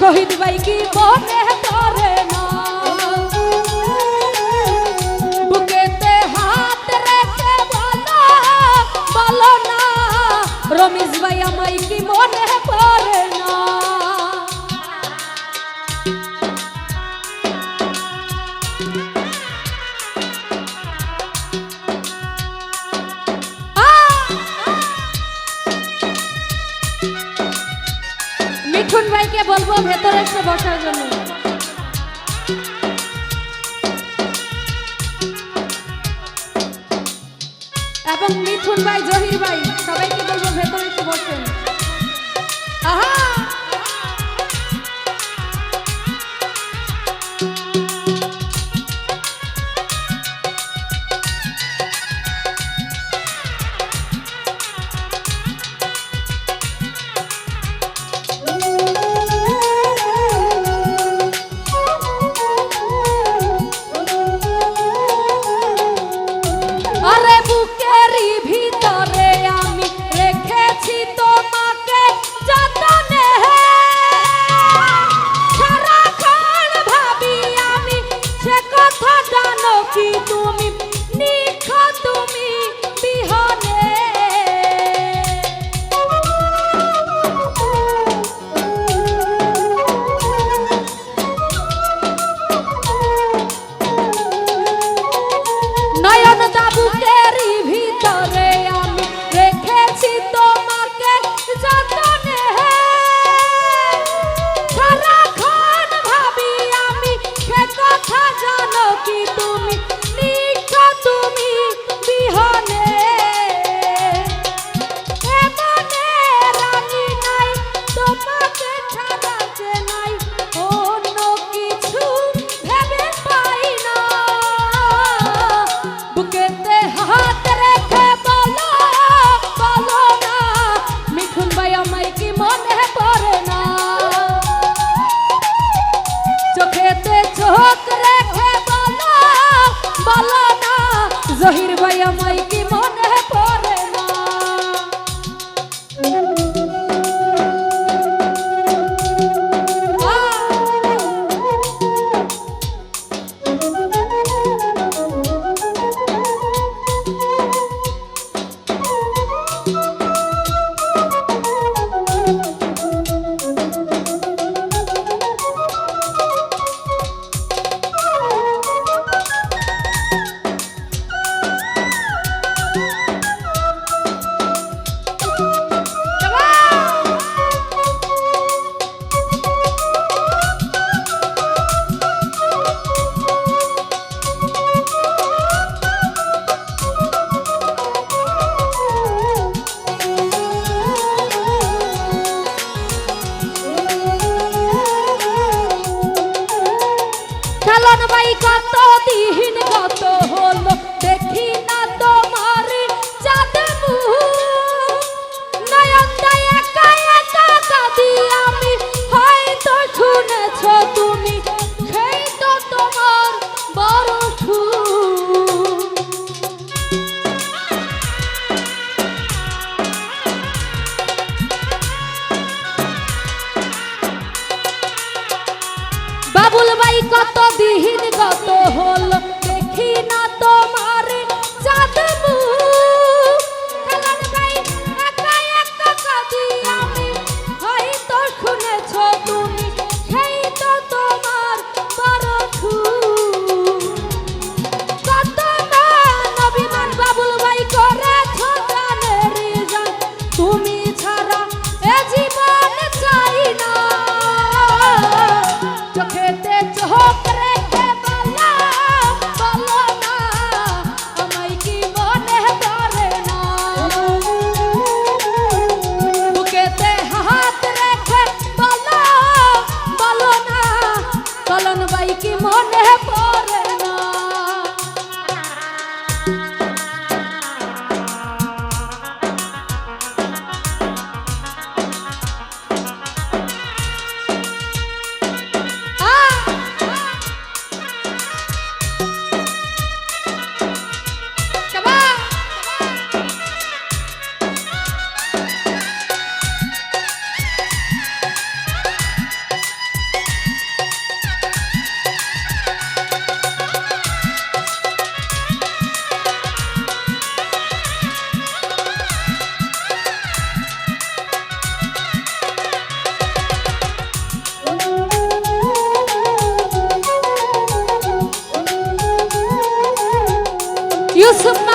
শহীদ ভাই কি মনে করে না? বুকেতে হাত রেখে বলো বলো না। রমেশ ভাই আমায় কি মনে মিঠুন ভাইকে বলব ভেতরে এসে বসার জন্য? এবং মিঠুন ভাই জহির ভাই বাবুল ভাই কত দিহীন কত হলো? Yusuf